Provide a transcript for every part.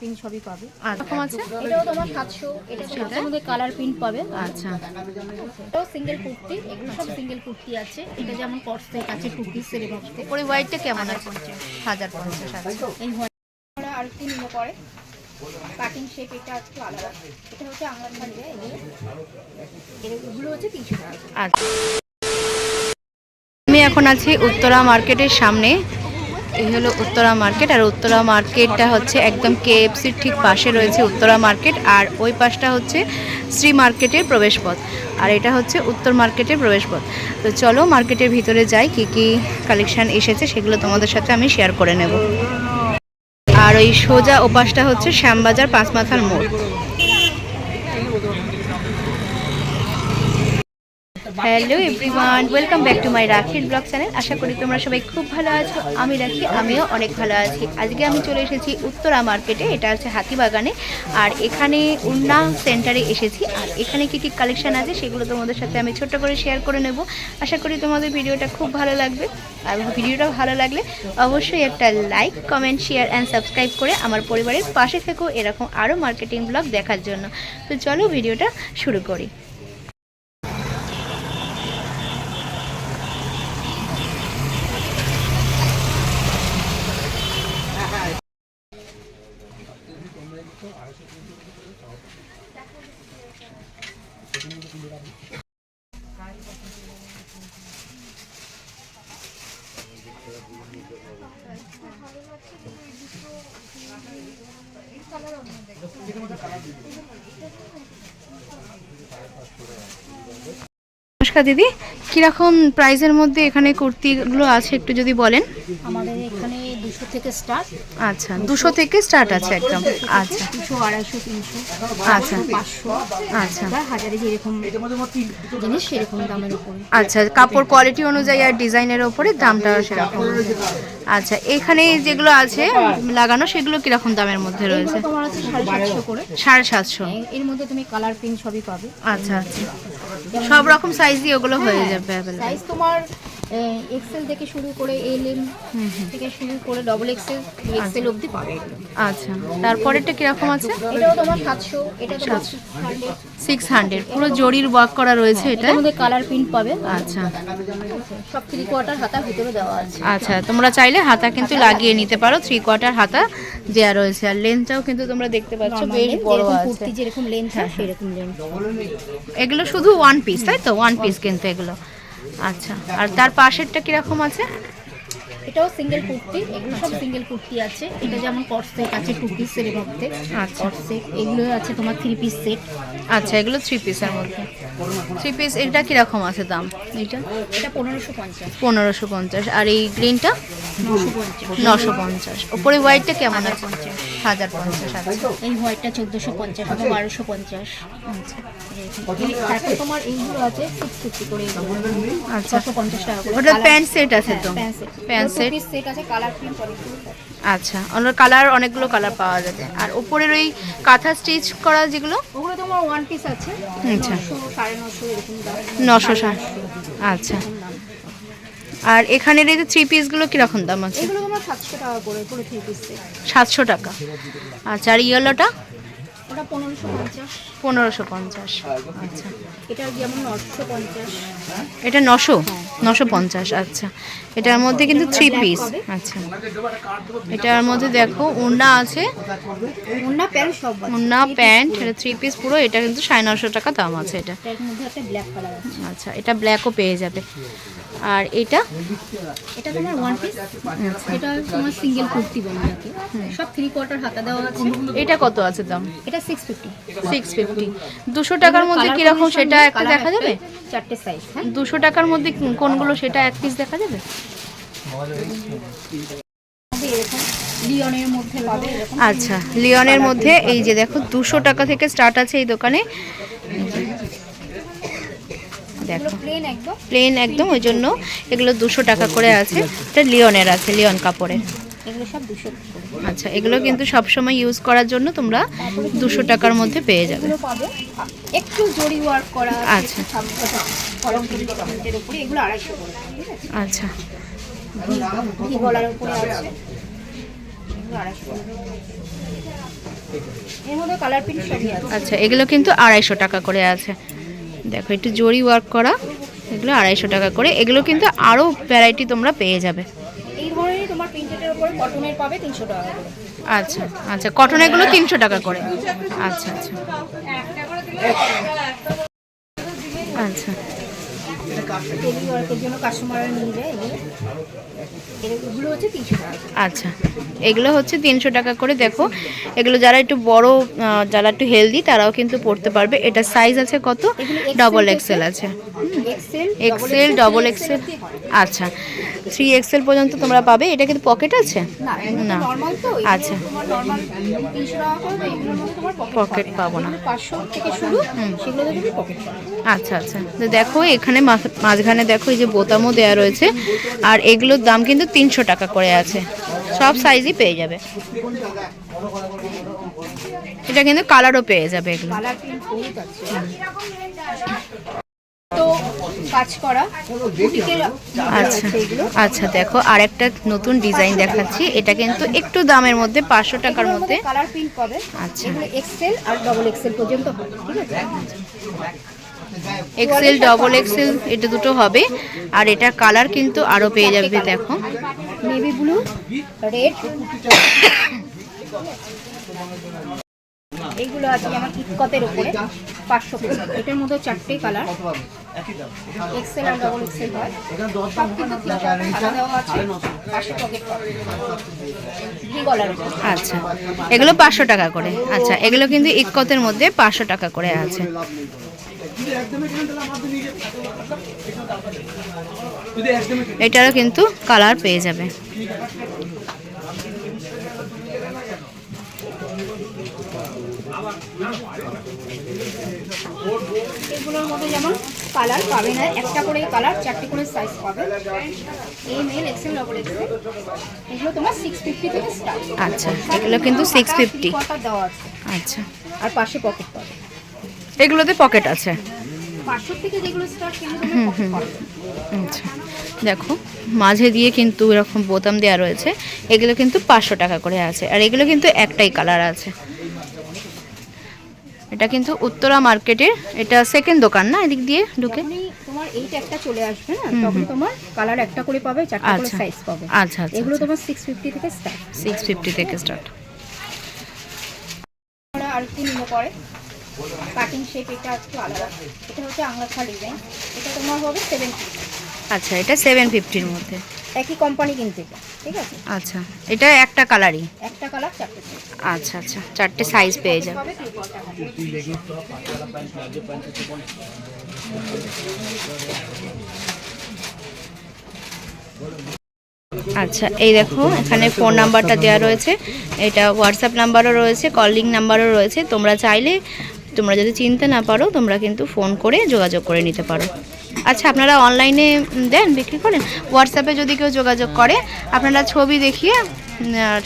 Print সবই পাবে। এরকম আছে? এটাও তোমার সাতশো এটা সাতশোর মধ্যে কালার প্রিন্ট পাবে। আচ্ছা। এটাও সিঙ্গেল কুর্তি এগুলো সব সিঙ্গেল কুর্তি আছে। এটা যেমন কটসেট আছে পিসের মধ্যে ওপরে হোয়াইটটা কেমন আছে? হাজার পঞ্চাশ আচ্ছা। এই হোয়াইট আর একটু নিলে পরে। কাটিং শেপ এটা একটু আলাদা। এটা হচ্ছে থাকবে এগুলো এগুলো হচ্ছে তিনশো টাকা। আচ্ছা। আমি এখন আছি উত্তরা মার্কেটের সামনে। এই হলো উত্তরা মার্কেট, আর উত্তরা মার্কেটটা হচ্ছে একদম কেএফসির ঠিক পাশে রয়েছে উত্তরা মার্কেট, আর ওই পাশটা হচ্ছে শ্রী মার্কেটের প্রবেশপথ, আর এটা হচ্ছে উত্তর মার্কেটের প্রবেশপথ। তো চলো মার্কেটের ভিতরে যাই, কি কি কালেকশন এসেছে সেগুলো তোমাদের সাথে আমি শেয়ার করে নেব। আর ওই সোজা ওপাশটা হচ্ছে শ্যামবাজার পাঁচমাথার মোড়। Hello everyone welcome back to my রাখির ব্লগ চ্যানেল আশা করি তোমরা সবাই খুব ভালো আছো, আমি রাখি, আমিও অনেক ভালো আছি। আজকে আমি চলে এসেছি উত্তরা মার্কেটে এটা হচ্ছে হাতিবাগানে। আর এখানে উন্না সেন্টারে এসেছি। আর এখানে কী কী কালেকশান আছে সেগুলো তোমাদের সাথে আমি ছোট্ট করে শেয়ার করে নেব। আশা করি তোমাদের ভিডিওটা খুব ভালো লাগবে। আর ভিডিওটা ভালো লাগলে অবশ্যই একটা like comment share and subscribe করে আমার পরিবারের পাশে থেকো এরকম আরও মার্কেটিং ব্লগ দেখার জন্য। তো চলো ভিডিওটা শুরু করি। নমস্কার দিদি কীরকম প্রাইসের মধ্যে এখানে কুর্তিগুলো আছে একটু যদি বলেন? আমাদের এখানে দুশো থেকে স্টার্ট আচ্ছা দুশো থেকে স্টার্ট আছে একদম। আচ্ছা। দুশো আড়াইশো তিনশো আচ্ছা। পাঁচশো। আচ্ছা। হাজারে যেরকম জিনিস সেরকম দামের উপরে। আচ্ছা কাপড় কোয়ালিটি অনুযায়ী আর ডিজাইনের ওপরে দামটা সেরকম। আচ্ছা এখানে যেগুলো আছে লাগানো সেগুলো কীরকম দামের মধ্যে রয়েছে? তোমার আছে সাড়ে সাতশো করে। সাড়ে সাতশো। হ্যাঁ, এর মধ্যে তুমি কালার প্রিন্ট সবই পাবে। আচ্ছা আচ্ছা। সব রকম সাইজই ওগুলো হয়ে যাবে সাইজ তোমার এক্সেল থেকে শুরু করে এল এম থেকে শুরু করে ডবল এক্সেল এক্সেল অবধি পাবে আচ্ছা তারপরেরটা কীরকম আছে? এটাও তোমার সাতশো এটা হান্ড্রেড সিক্স হান্ড্রেড পুরো জরির ওয়ার্ক করা রয়েছে এটা এটার কালার প্রিন্ট পাবে। আচ্ছা। সব থ্রি কোয়ার্টার হাতার ভিতরে দেওয়া আছে। আচ্ছা তোমরা চাইলে হাতা কিন্তু লাগিয়ে নিতে পারো থ্রি কোয়ার্টার হাতা দেওয়া রয়েছে। আর লেন্থটাও কিন্তু তোমরা দেখতে পাচ্ছ বেশ বড় আছে। কুর্তি যেরকম লেন্থ হয় সেরকম লেন্থ এগুলো শুধু ওয়ান পিস তাই তো? ওয়ান পিস কিন্তু এগুলো। আচ্ছা আর তার পাশেরটা কীরকম আছে? এটাও সিঙ্গেল কুর্তি এগুলো সব সিঙ্গেল কুর্তি আছে। এটা যেমন কট সেট আছে টু পিসের মধ্যে আচ্ছা। কট সেট এগুলো আছে তোমার থ্রি পিস সেট আচ্ছা এগুলো থ্রি পিসের মধ্যে। থ্রি পিস এটা কীরকম আছে দাম? এইটা এটা পনেরোশো পঞ্চাশ। পনেরোশো পঞ্চাশ। আর এই গ্রিনটা নশো পঞ্চাশ। ওপরে হোয়াইটটা কেমন আছে? হাজার পঞ্চাশ। আচ্ছা। এই হোয়াইটটা চোদ্দোশো পঞ্চাশ বা বারোশো পঞ্চাশ। আচ্ছা। তারপর তোমার এইগুলো আছে ফিফটি করে আচ্ছা। পঞ্চাশ টাকা ওটা প্যান্ট সেট আছে তো। Pant set pant set set আছে কালার প্রিন্ট আচ্ছা ওনার কালার অনেকগুলো কালার পাওয়া যাবে। আর উপরের ওই কাঁথা স্টিচ করা যেগুলো? ওগুলো তোমার ওয়ান পিস আছে। আচ্ছা। নশো সাড়ে আচ্ছা। আর এখানের এই যে থ্রি পিসগুলো কীরকম দাম আছে? এগুলো তোমার সাতশো টাকা করে পুরো থ্রি পিস সাতশো টাকা। আচ্ছা আর ইয়েলোটা ওটা পনেরোশো পঞ্চাশ। পনেরোশো পঞ্চাশ। আচ্ছা। এটা যেমন নশো পঞ্চাশ। এটা নশো? নশো পঞ্চাশ আচ্ছা। এটার মধ্যে কিন্তু থ্রি পিস আচ্ছা। এটার মধ্যে দেখো উন্না আছে। ওনা প্যান্ট সব উন্না প্যান্ট এটা থ্রি পিস পুরো এটা কিন্তু সাড়ে নশো টাকা দাম আছে এটা। আচ্ছা এটা ব্ল্যাকও পেয়ে যাবে। আর এটা? এটা তোমার ওয়ান পিস এটা তোমার সিঙ্গেল কুর্তি বলে সব থ্রি কোয়ার্টার হাতা দেওয়া আছে। এটা কত আছে দাম? এটা সিক্স ফিফটি সিক্স ফিফটি দুশো টাকার মধ্যে কীরকম সেটা একটা দেখা যাবে? চারটে সাইজ হ্যাঁ? দুশো টাকার মধ্যে কোনগুলো সেটা এক পিস দেখা যাবে? আচ্ছা লিওনের মধ্যে এই যে দেখো দুশো টাকা থেকে স্টার্ট আছে এই দোকানে। দেখো প্লেন একদম? প্লেন একদম ওই জন্য এগুলো দুশো টাকা করে আছে। এটা লিওনের আছে লিওন কাপড়ের। এগুলো সব দুশো আচ্ছা এগুলো কিন্তু সবসময় ইউজ করার জন্য তোমরা দুশো টাকার মধ্যে পেয়ে যাবে। একটু জরি ওয়ার্ক করা আচ্ছা। এগুলো আড়াইশো আচ্ছা। গলার উপরে আছে। আচ্ছা এগুলো কিন্তু আড়াইশো টাকা করে আছে। দেখো একটু জরি ওয়ার্ক করা এগুলো আড়াইশো টাকা করে। এগুলো কিন্তু আরও ভ্যারাইটি তোমরা পেয়ে যাবে। প্রিন্টেডের উপরে কটনের পাবে তিনশো টাকা করে। আচ্ছা আচ্ছা কটন এগুলো তিনশো টাকা করে। আচ্ছা আচ্ছা। আচ্ছা। ওয়ার্কের জন্য কাস্টমাররা নিয়ে যায় এগুলো। আচ্ছা এগুলো হচ্ছে তিনশো টাকা করে দেখো। এগুলো যারা একটু বড় যারা একটু হেলদি তারাও কিন্তু পড়তে পারবে। এটা সাইজ আছে কত? ডবল এক্সেল আছে। এক্সেল ডবল এক্সেল আচ্ছা থ্রি এক্সেল পর্যন্ত তোমরা পাবে। এটা কিন্তু পকেট আছে? না আচ্ছা। পকেট পাবো। না। আচ্ছা আচ্ছা। দেখো এখানে মাঝ- মাঝখানে দেখো এই যে বোতামও দেওয়া রয়েছে। আর এগুলোর দাম কিন্তু তিনশো টাকা করে আছে। সব সাইজই পেয়ে যাবে। এটা কিন্তু কালারও পেয়ে যাবে এগুলো। আচ্ছা আচ্ছা দেখো আর একটা নতুন ডিজাইন দেখাচ্ছি। এটা কিন্তু একটু দামের মধ্যে পাঁচশো টাকার মধ্যে কালার প্রিন্ট পাবে। আচ্ছা। এক্সেল আর ডবল এক্সেল পর্যন্ত হবে ঠিক আছে? এক্সেল ডবল এক্সেল এটা দুটো হবে। আর এটা কালার কিন্তু আরও পেয়ে যাবে দেখো। নেভি ব্লু রেড এইগুলো আছে আমার কিটকতের উপরে পাঁচশো এটার মধ্যে চারটে কালার এক্সেল আর ডবল এক্সেল হয়। আচ্ছা। এগুলো পাঁচশো টাকা করে। আচ্ছা এগুলো কিন্তু ইকতের মধ্যে পাঁচশো টাকা করে আছে। এটারও কিন্তু কালার পেয়ে যাবে। এগুলোর মধ্যে যেমন কালার পাবে না একটা করে কালার চারটে করে সাইজ পাবে M L XL double XL এগুলো তোমার সিক্স ফিফটি থেকে স্টার্ট আচ্ছা এগুলো কিন্তু সিক্স ফিফটি দেওয়া আছে। আচ্ছা। আর পাশে পকেট পাবে এগুলোতে পকেট আছে। আচ্ছা। দেখো মাঝে দিয়ে কিন্তু এরকম বোতাম দেওয়া রয়েছে। এগুলো কিন্তু পাঁচশো টাকা করে আছে। আর এগুলো কিন্তু একটাই কালার আছে। এটা কিন্তু উত্তরা মার্কেটের এটা সেকেন্ড দোকান না এদিক দিয়ে ঢুকে? তোমার এইটা একটা চলে আসবে না তখন তোমার কালার একটা করে পাবে চারটা করে আচ্ছা। সাইজ পাবে। আচ্ছা আচ্ছা এগুলো তোমার সিক্স ফিফটি থেকে স্টার্ট সিক্স ফিফটি থেকে স্টার্ট আর একটু নিমো করে কাটিং শেপ এটা একটু আলাদা। এটা হচ্ছে আংলাখা ডিজাইন এটা তোমার হবে সেভেন আচ্ছা এটা সেভেন ফিফটির মধ্যে। একই কোম্পানি কিনতে ঠিক আছে? আচ্ছা এটা একটা কালারই একটা কালার চারটে আচ্ছা আচ্ছা চারটে সাইজ পেয়ে যাবে। আচ্ছা এই দেখো এখানে ফোন নাম্বারটা দেওয়া রয়েছে। এটা হোয়াটসঅ্যাপ নাম্বারও রয়েছে কলিং নাম্বারও রয়েছে। তোমরা চাইলে তোমরা যদি চিনতে না পারো তোমরা কিন্তু ফোন করে যোগাযোগ করে নিতে পারো। আচ্ছা আপনারা অনলাইনে দেন বিক্রি করেন? হোয়াটসঅ্যাপে যদি কেউ যোগাযোগ করে আপনারা ছবি দেখিয়ে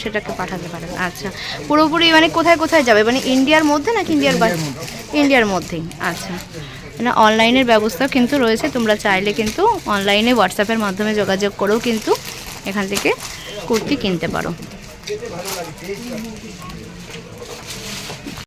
সেটাকে পাঠাতে পারেন। আচ্ছা পুরোপুরি মানে কোথায় কোথায় যাবে? মানে ইন্ডিয়ার মধ্যে নাকি ইন্ডিয়ার বাইরে ইন্ডিয়ার মধ্যেই। আচ্ছা মানে অনলাইনের ব্যবস্থাও কিন্তু রয়েছে। তোমরা চাইলে কিন্তু অনলাইনে হোয়াটসঅ্যাপের মাধ্যমে যোগাযোগ করেও কিন্তু এখান থেকে কুর্তি কিনতে পারো।